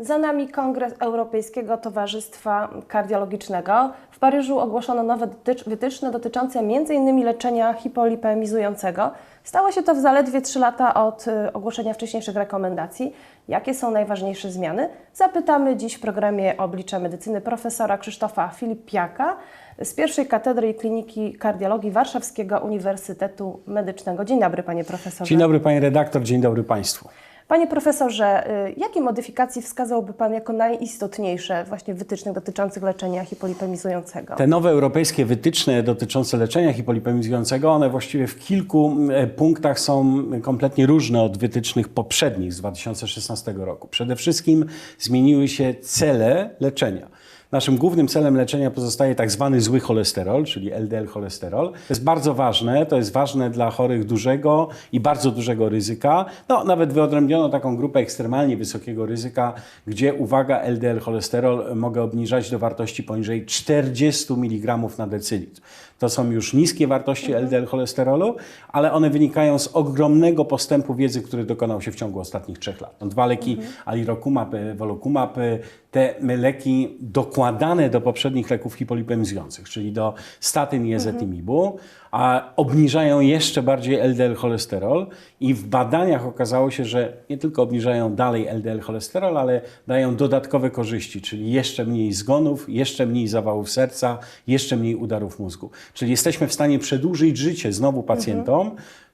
Za nami Kongres Europejskiego Towarzystwa Kardiologicznego. W Paryżu ogłoszono nowe wytyczne dotyczące m.in. leczenia hipolipemizującego. Stało się to w zaledwie 3 lata od y, ogłoszenia wcześniejszych rekomendacji. Jakie są najważniejsze zmiany? Zapytamy dziś w programie Oblicza Medycyny profesora Krzysztofa Filipiaka z pierwszej katedry i kliniki kardiologii Warszawskiego Uniwersytetu Medycznego. Dzień dobry, panie profesorze. Dzień dobry Pani redaktor, dzień dobry Państwu. Panie profesorze, y, jakie modyfikacji wskazałby Pan jako najistotniejsze właśnie w wytycznych dotyczących leczenia hipolipemizującego? Te nowe europejskie wytyczne dotyczące leczenia hipolipemizującego, one właściwie w kilku e, punktach są kompletnie różne od wytycznych poprzednich z 2016 roku. Przede wszystkim zmieniły się cele leczenia. Naszym głównym celem leczenia pozostaje tak zwany zły cholesterol, czyli LDL cholesterol. To jest bardzo ważne, to jest ważne dla chorych dużego i bardzo dużego ryzyka. No, nawet wyodrębniono taką grupę ekstremalnie wysokiego ryzyka, gdzie, uwaga, LDL cholesterol mogę obniżać do wartości poniżej 40 mg na decylitr. To są już niskie wartości LDL cholesterolu, ale one wynikają z ogromnego postępu wiedzy, który dokonał się w ciągu ostatnich trzech lat. Dwa leki alirocumab, e, volocumab, e, te leki dokładane do poprzednich leków hipolipemizujących, czyli do statyn i ezetimibu, a obniżają jeszcze bardziej LDL cholesterol i w badaniach okazało się, że nie tylko obniżają dalej LDL cholesterol, ale dają dodatkowe korzyści, czyli jeszcze mniej zgonów, jeszcze mniej zawałów serca, jeszcze mniej udarów mózgu. Czyli jesteśmy w stanie przedłużyć życie znowu pacjentom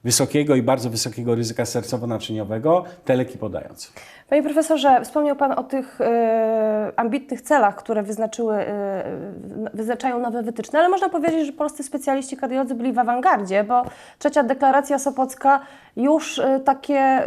wysokiego i bardzo wysokiego ryzyka sercowo-naczyniowego, te leki podając. Panie profesorze, wspomniał Pan o tych e, ambitnych celach, które wyznaczyły, e, wyznaczają nowe wytyczne, ale można powiedzieć, że polscy specjaliści kardiolodzy byli w awangardzie, bo trzecia deklaracja Sopocka już e, takie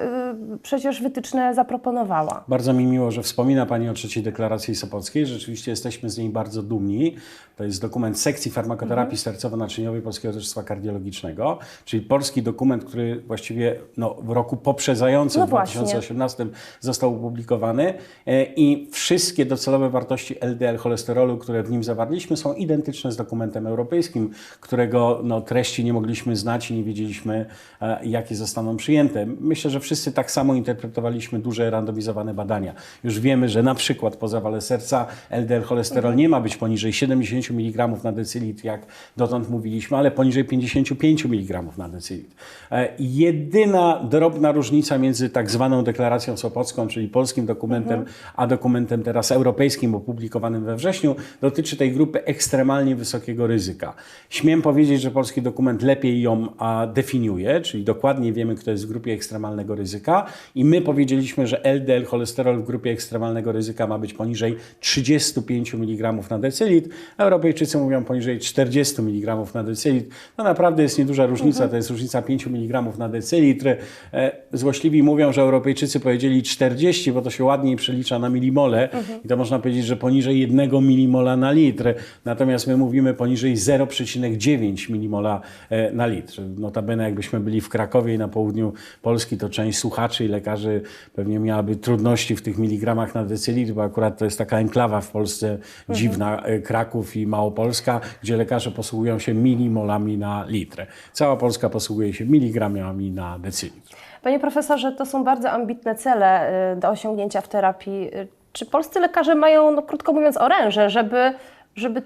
przecież wytyczne zaproponowała. Bardzo mi miło, że wspomina Pani o trzeciej deklaracji Sopockiej. Rzeczywiście jesteśmy z niej bardzo dumni. To jest dokument sekcji farmakoterapii sercowo-naczyniowej Polskiego Towarzystwa Kardiologicznego, czyli polski dokument, który właściwie no, w roku poprzedzającym, No w właśnie. 2018, został opublikowany e, i wszystkie docelowe wartości LDL cholesterolu, które w nim zawarliśmy, są identyczne z dokumentem europejskim, którego no, treści nie mogliśmy znać i nie wiedzieliśmy, e, jakie zostaną przyjęte. Myślę, że wszyscy tak samo interpretowaliśmy duże randomizowane badania. Już wiemy, że na przykład po zawale serca LDL cholesterol nie ma być poniżej 70 mg na decylitr, jak dotąd mówiliśmy, ale poniżej 55 mg na decylitr. E, Jedyna drobna różnica między tak zwaną deklaracją sopocką, czyli polskim dokumentem, a dokumentem teraz europejskim opublikowanym we wrześniu, dotyczy tej grupy ekstremalnie wysokiego ryzyka. Śmiem powiedzieć, że polski dokument lepiej ją definiuje, czyli dokładnie wiemy, kto jest w grupie ekstremalnego ryzyka i my powiedzieliśmy, że LDL cholesterol w grupie ekstremalnego ryzyka ma być poniżej 35 mg na decylitr, Europejczycy mówią poniżej 40 mg na decylitr. No naprawdę jest nieduża różnica, to jest różnica 5 mg na decylitr. E, Złośliwi mówią, że Europejczycy powiedzieli 40, bo to się ładniej przelicza na milimole i to można powiedzieć, że poniżej 1 milimola na litr. Natomiast my mówimy poniżej 0,9 milimola e, na litr. Notabene jakbyśmy byli w Krakowie i na południu Polski, to część słuchaczy i lekarzy pewnie miałaby trudności w tych miligramach na decylitr, bo akurat to jest taka enklawa w Polsce dziwna, e, Kraków i Małopolska, gdzie lekarze posługują się milimolami na litr. Cała Polska posługuje się miligramami na decylitr. Panie profesorze, to są bardzo ambitne cele y, do osiągnięcia w terapii. Y, Czy polscy lekarze mają, no krótko mówiąc, oręże, żeby, żeby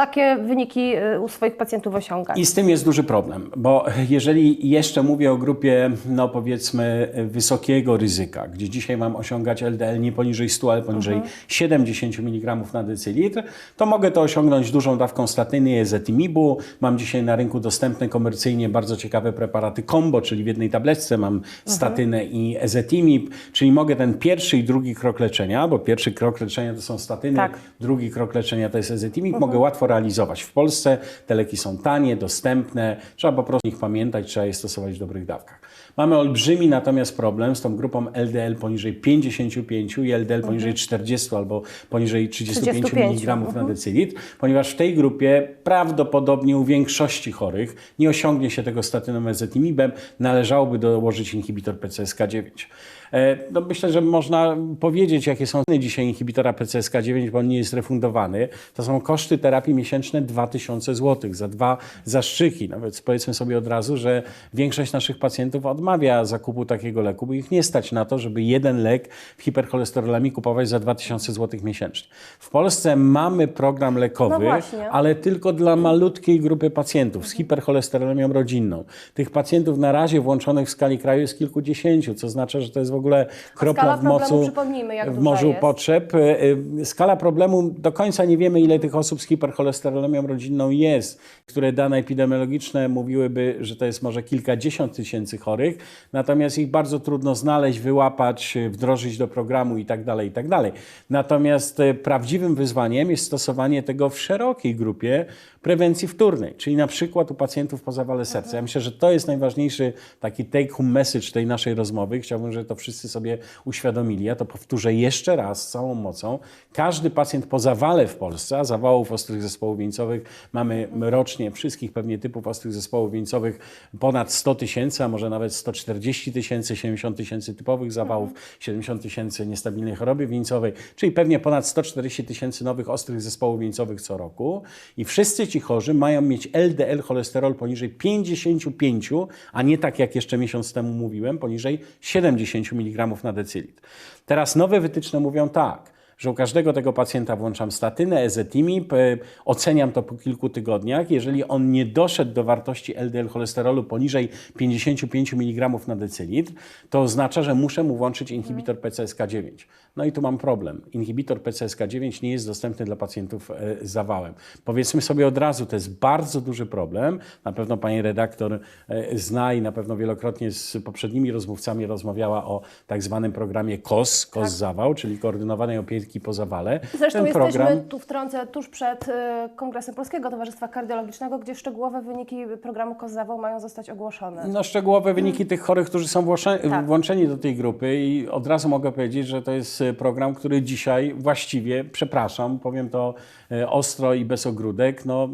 takie wyniki y, u swoich pacjentów osiągać? I z tym jest duży problem, bo jeżeli jeszcze mówię o grupie, no powiedzmy, wysokiego ryzyka, gdzie dzisiaj mam osiągać LDL nie poniżej 100, ale poniżej 70 mg na decylitr, to mogę to osiągnąć dużą dawką statyny i ezetimibu. Mam dzisiaj na rynku dostępne komercyjnie bardzo ciekawe preparaty combo, czyli w jednej tabletce mam statynę i ezetimib, czyli mogę ten pierwszy i drugi krok leczenia, bo pierwszy krok leczenia to są statyny, Tak. drugi krok leczenia to jest ezetimib, mogę łatwo realizować. W Polsce te leki są tanie, dostępne, trzeba po prostu o nich pamiętać, trzeba je stosować w dobrych dawkach. Mamy olbrzymi natomiast problem z tą grupą LDL poniżej 55 i LDL poniżej 40 albo poniżej 35, 35, mg na decylitr, ponieważ w tej grupie prawdopodobnie u większości chorych nie osiągnie się tego statyną ezetimibem, należałoby dołożyć inhibitor PCSK9. E, No myślę, że można powiedzieć, jakie są ceny dzisiaj inhibitora PCSK9, bo on nie jest refundowany. To są koszty terapii miesięczne 2000 zł za dwa zastrzyki. Nawet powiedzmy sobie od razu, że większość naszych pacjentów odmawia zakupu takiego leku, bo ich nie stać na to, żeby jeden lek w hipercholesterolemii kupować za 2000 zł miesięcznie. W Polsce mamy program lekowy, No ale tylko dla malutkiej grupy pacjentów z hipercholesterolemią rodzinną. Tych pacjentów na razie włączonych w skali kraju jest kilkudziesięciu, co oznacza, że to jest w ogóle kropla skala w mocu w morzu potrzeb. E, e, Skala problemu do końca nie wiemy, ile tych osób z hipercholesterolemią rodzinną jest, które dane epidemiologiczne mówiłyby, że to jest może kilkadziesiąt tysięcy chorych, natomiast ich bardzo trudno znaleźć, wyłapać, e, wdrożyć do programu i tak dalej, i tak dalej. Natomiast prawdziwym wyzwaniem jest stosowanie tego w szerokiej grupie prewencji wtórnej, czyli na przykład u pacjentów po zawale serca. Ja myślę, że to jest najważniejszy taki take-home message tej naszej rozmowy. Chciałbym, żeby to wszyscy sobie uświadomili. Ja to powtórzę jeszcze raz z całą mocą. Każdy pacjent po zawale w Polsce, a zawałów ostrych zespołów wieńcowych mamy rocznie wszystkich pewnie typów ostrych zespołów wieńcowych ponad 100 tysięcy, a może nawet 140 tysięcy, 70 tysięcy typowych zawałów, 70 tysięcy niestabilnej choroby wieńcowej, czyli pewnie ponad 140 tysięcy nowych ostrych zespołów wieńcowych co roku. I wszyscy ci chorzy mają mieć LDL cholesterol poniżej 55, a nie tak jak jeszcze miesiąc temu mówiłem, poniżej 70 mg na decylitr. Teraz nowe wytyczne mówią tak, że u każdego tego pacjenta włączam statynę, ezetimib, e, oceniam to po kilku tygodniach. Jeżeli on nie doszedł do wartości LDL cholesterolu poniżej 55 mg na decylitr, to oznacza, że muszę mu włączyć inhibitor PCSK9. No i tu mam problem. Inhibitor PCSK9 nie jest dostępny dla pacjentów e, z zawałem. Powiedzmy sobie od razu, to jest bardzo duży problem. Na pewno pani redaktor e, zna i na pewno wielokrotnie z poprzednimi rozmówcami rozmawiała o tak zwanym programie KOS, KOS zawał, czyli koordynowanej opieki po zawale. Zresztą Ten jesteśmy, program tu wtrącę, tuż przed y, Kongresem Polskiego Towarzystwa Kardiologicznego, gdzie szczegółowe wyniki programu KOZAWO mają zostać ogłoszone. No, szczegółowe wyniki tych chorych, którzy są Tak. włączeni do tej grupy i od razu mogę powiedzieć, że to jest e, program, który dzisiaj właściwie, przepraszam, powiem to e, ostro i bez ogródek, no,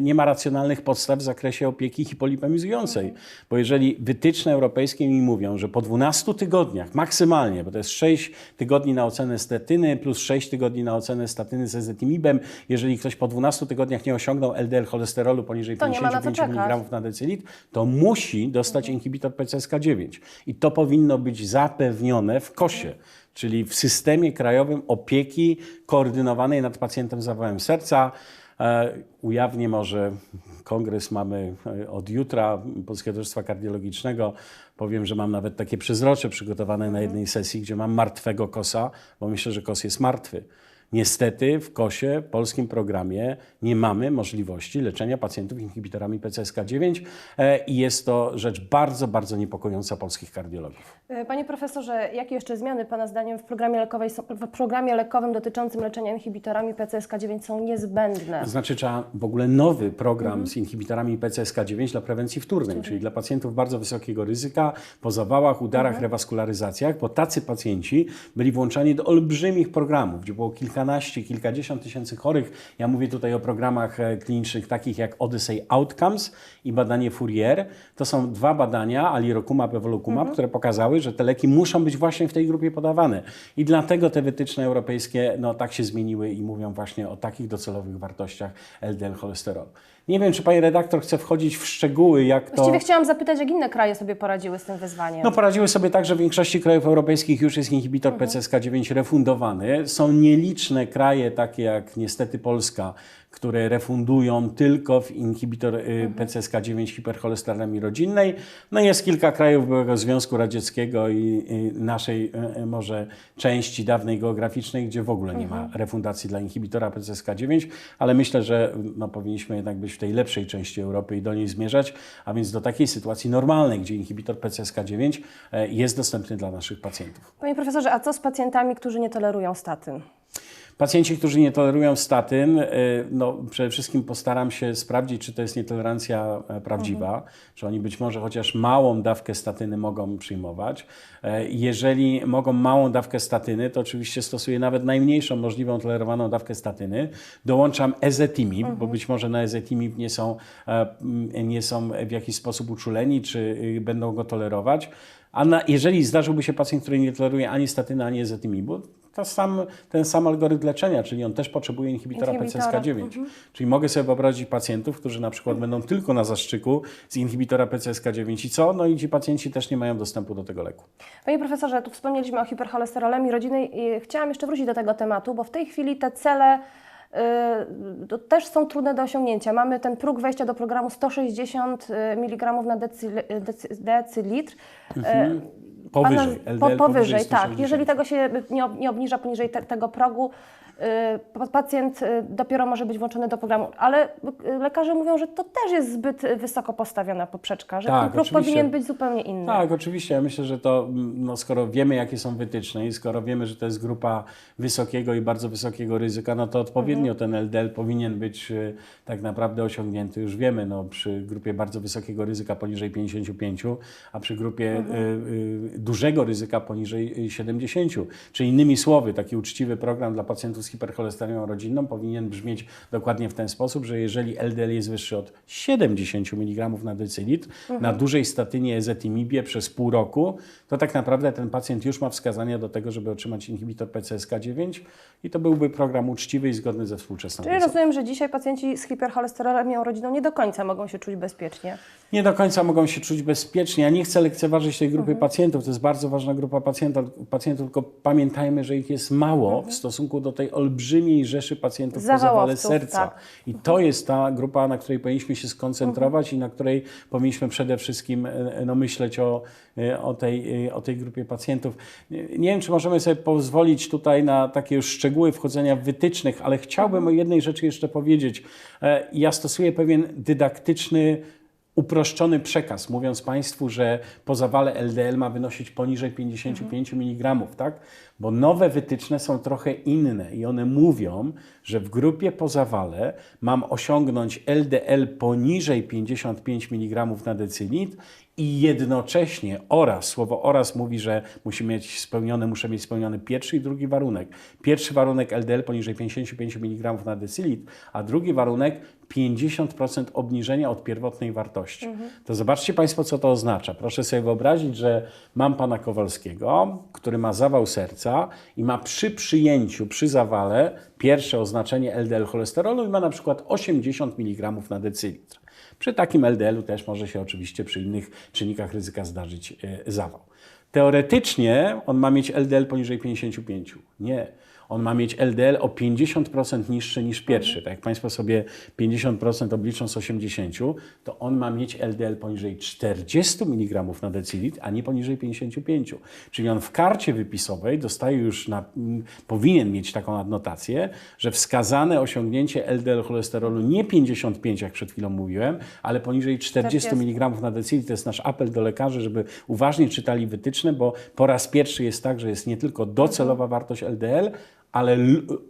nie ma racjonalnych podstaw w zakresie opieki hipolipemizującej. Bo jeżeli wytyczne europejskie mi mówią, że po 12 tygodniach maksymalnie, bo to jest 6 tygodni na ocenę statyny plus 6 tygodni na ocenę statyny z ezetimibem, jeżeli ktoś po 12 tygodniach nie osiągnął LDL cholesterolu poniżej To nie ma na co 55 czekać. mg na decylitr, to musi dostać inhibitor PCSK9. I to powinno być zapewnione w KOSie, czyli w systemie krajowym opieki koordynowanej nad pacjentem z zawałem serca. E, Ujawnię może, kongres mamy e, od jutra Polskiego Towarzystwa Kardiologicznego. Powiem, że mam nawet takie przezrocze przygotowane na jednej sesji, gdzie mam martwego kosa, bo myślę, że kos jest martwy. Niestety w KOSie, polskim programie, nie mamy możliwości leczenia pacjentów inhibitorami PCSK9 e, i jest to rzecz bardzo, bardzo niepokojąca polskich kardiologów. Y, Panie profesorze, jakie jeszcze zmiany Pana zdaniem w programie, lekowej, w programie lekowym dotyczącym leczenia inhibitorami PCSK9 są niezbędne? To znaczy trzeba w ogóle nowy program z inhibitorami PCSK9 dla prewencji wtórnej, czyli dla pacjentów bardzo wysokiego ryzyka, po zawałach, udarach, rewaskularyzacjach, bo tacy pacjenci byli włączani do olbrzymich programów, gdzie było kilkanaście, kilkadziesiąt tysięcy chorych. Ja mówię tutaj o programach e, klinicznych takich jak Odyssey Outcomes i badanie Fourier. To są dwa badania, alirocumab, evolucumab, które pokazały, że te leki muszą być właśnie w tej grupie podawane. I dlatego te wytyczne europejskie no, tak się zmieniły i mówią właśnie o takich docelowych wartościach LDL cholesterolu. Nie wiem, czy pani redaktor chce wchodzić w szczegóły, jak to... Właściwie chciałam zapytać, jak inne kraje sobie poradziły z tym wyzwaniem. No poradziły sobie tak, że w większości krajów europejskich już jest inhibitor PCSK9 refundowany. Są nieliczne kraje, takie jak niestety Polska, które refundują tylko w inhibitor y, PCSK9 hipercholesterolemii rodzinnej. No jest kilka krajów byłego Związku Radzieckiego i, i naszej y, y, może części dawnej geograficznej, gdzie w ogóle nie ma refundacji dla inhibitora PCSK9, ale myślę, że no, powinniśmy jednak być w tej lepszej części Europy i do niej zmierzać, a więc do takiej sytuacji normalnej, gdzie inhibitor PCSK9 e, jest dostępny dla naszych pacjentów. Panie profesorze, a co z pacjentami, którzy nie tolerują statyn? Pacjenci, którzy nie tolerują statyn, y, no przede wszystkim postaram się sprawdzić, czy to jest nietolerancja e, prawdziwa, że oni być może chociaż małą dawkę statyny mogą przyjmować. E, Jeżeli mogą małą dawkę statyny, to oczywiście stosuję nawet najmniejszą możliwą tolerowaną dawkę statyny. Dołączam ezetimib, bo być może na ezetimib nie są, e, nie są w jakiś sposób uczuleni, czy y, będą go tolerować. A na, jeżeli zdarzyłby się pacjent, który nie toleruje ani statyny, ani ezetimibu, sam, ten sam algorytm leczenia, czyli on też potrzebuje inhibitora, Inhibitora, PCSK9. Czyli mogę sobie wyobrazić pacjentów, którzy na przykład będą tylko na zastrzyku z inhibitora PCSK9 i co? No i ci pacjenci też nie mają dostępu do tego leku. Panie profesorze, tu wspomnieliśmy o hipercholesterolemii rodzinnej i chciałam jeszcze wrócić do tego tematu, bo w tej chwili te cele y, to też są trudne do osiągnięcia. Mamy ten próg wejścia do programu 160 mg na decy- decylitr. Y, Powyżej, LDL po, powyżej powyżej, tak. 160. Jeżeli tego się nie, nie obniża poniżej te, tego progu, pacjent y, dopiero może być włączony do programu. Ale y, lekarze mówią, że to też jest zbyt y, wysoko postawiona poprzeczka, że Tak, ten próg oczywiście. powinien być zupełnie inny. Tak, oczywiście. Ja myślę, że to, no, skoro wiemy, jakie są wytyczne i skoro wiemy, że to jest grupa wysokiego i bardzo wysokiego ryzyka, no to odpowiednio ten LDL powinien być y, tak naprawdę osiągnięty. Już wiemy, no, przy grupie bardzo wysokiego ryzyka poniżej 55, a przy grupie y, y, dużego ryzyka poniżej y, 70. Czy innymi słowy, taki uczciwy program dla pacjentów z hipercholesterolią rodzinną powinien brzmieć dokładnie w ten sposób, że jeżeli LDL jest wyższy od 70 mg na decylitr, na dużej statynie ezetimibie przez pół roku, to tak naprawdę ten pacjent już ma wskazania do tego, żeby otrzymać inhibitor PCSK9 i to byłby program uczciwy i zgodny ze współczesną Czyli rozumiem, że dzisiaj pacjenci z hipercholesterolemią rodziną nie do końca mogą się czuć bezpiecznie. nie do końca mogą się czuć bezpiecznie. Ja nie chcę lekceważyć tej grupy pacjentów. To jest bardzo ważna grupa pacjentów, pacjentów tylko pamiętajmy, że ich jest mało w stosunku do tej olbrzymiej rzeszy pacjentów po zawale serca. tak. I to jest ta grupa, na której powinniśmy się skoncentrować i na której powinniśmy przede wszystkim e, no, myśleć o, e, o, tej, e, o tej grupie pacjentów. Nie wiem, czy możemy sobie pozwolić tutaj na takie już szczegóły wchodzenia w wytycznych, ale chciałbym o jednej rzeczy jeszcze powiedzieć. E, Ja stosuję pewien dydaktyczny uproszczony przekaz, mówiąc Państwu, że po zawale LDL ma wynosić poniżej 55 mg, tak? Bo nowe wytyczne są trochę inne i one mówią, że w grupie po zawale mam osiągnąć LDL poniżej 55 mg na decylitr i jednocześnie oraz, słowo oraz mówi, że musi mieć spełnione, muszę mieć spełniony pierwszy i drugi warunek. Pierwszy warunek LDL poniżej 55 mg na decylitr, a drugi warunek 50% obniżenia od pierwotnej wartości. To zobaczcie Państwo, co to oznacza. Proszę sobie wyobrazić, że mam pana Kowalskiego, który ma zawał serca i ma przy przyjęciu, przy zawale pierwsze oznaczenie LDL cholesterolu i ma na przykład 80 mg na decylitr. Przy takim LDL-u też może się oczywiście przy innych czynnikach ryzyka zdarzyć e, zawał. Teoretycznie on ma mieć LDL poniżej 55. Nie. On ma mieć LDL o 50% niższy niż pierwszy. Tak jak Państwo sobie 50% obliczą z 80, to on ma mieć LDL poniżej 40 mg na decylitr, a nie poniżej 55. Czyli on w karcie wypisowej dostaje już, na, powinien mieć taką adnotację, że wskazane osiągnięcie LDL cholesterolu nie 55, jak przed chwilą mówiłem, ale poniżej 40 40. mg na decylitr. To jest nasz apel do lekarzy, żeby uważnie czytali wytyczne, bo po raz pierwszy jest tak, że jest nie tylko docelowa wartość LDL, ale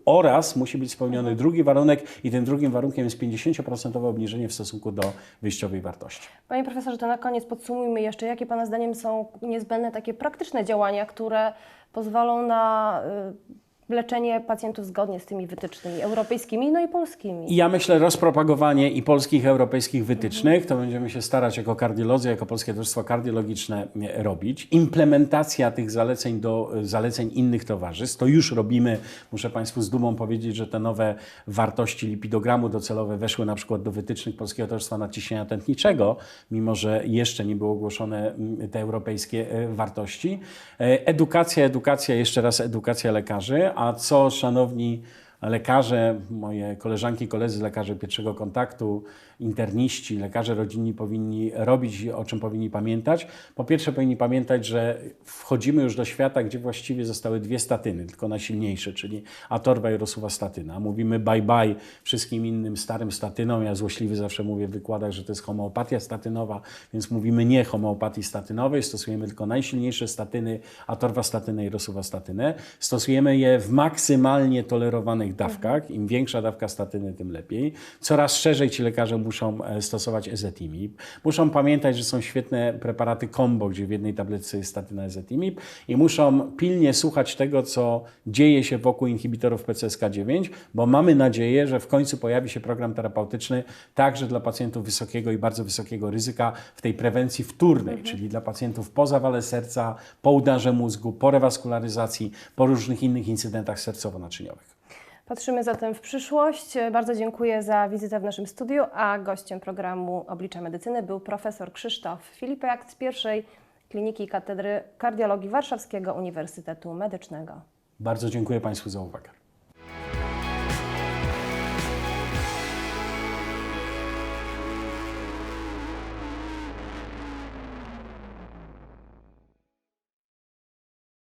oraz musi być spełniony drugi warunek i tym drugim warunkiem jest 50% obniżenie w stosunku do wyjściowej wartości. Panie profesorze, to na koniec podsumujmy jeszcze, jakie Pana zdaniem są niezbędne takie praktyczne działania, które pozwolą na y, leczenie pacjentów zgodnie z tymi wytycznymi europejskimi, no i polskimi. Ja myślę, rozpropagowanie i polskich, europejskich wytycznych, to będziemy się starać jako kardiolodzy, jako Polskie Towarzystwo Kardiologiczne e, robić. Implementacja tych zaleceń do e, zaleceń innych towarzystw, to już robimy. Muszę Państwu z dumą powiedzieć, że te nowe wartości lipidogramu docelowe weszły na przykład do wytycznych Polskiego Towarzystwa Nadciśnienia Tętniczego, mimo że jeszcze nie były ogłoszone mm, te europejskie e, wartości. Edukacja, edukacja, jeszcze raz edukacja lekarzy, a co, szanowni lekarze, moje koleżanki, koledzy, lekarze pierwszego kontaktu, interniści, lekarze rodzinni powinni robić i o czym powinni pamiętać. Po pierwsze powinni pamiętać, że wchodzimy już do świata, gdzie właściwie zostały dwie statyny, tylko najsilniejsze, czyli atorwa i rosuwastatyna. Mówimy bye bye wszystkim innym starym statynom. Ja złośliwy zawsze mówię w wykładach, że to jest homeopatia statynowa, więc mówimy nie homeopatii statynowej, stosujemy tylko najsilniejsze statyny, atorwastatynę i rosuwastatynę. Stosujemy je w maksymalnie tolerowanych dawkach. Im większa dawka statyny, tym lepiej. Coraz szerzej ci lekarze muszą e, stosować ezetimib. Muszą pamiętać, że są świetne preparaty combo, gdzie w jednej tabletce jest statyna ezetimib i muszą pilnie słuchać tego, co dzieje się wokół inhibitorów PCSK9, bo mamy nadzieję, że w końcu pojawi się program terapeutyczny także dla pacjentów wysokiego i bardzo wysokiego ryzyka w tej prewencji wtórnej, czyli dla pacjentów po zawale serca, po udarze mózgu, po rewaskularyzacji, po różnych innych incydentach sercowo-naczyniowych. Patrzymy zatem w przyszłość. Bardzo dziękuję za wizytę w naszym studiu, a gościem programu Oblicza Medycyny był profesor Krzysztof Filipiak z pierwszej kliniki Katedry Kardiologii Warszawskiego Uniwersytetu Medycznego. Bardzo dziękuję Państwu za uwagę.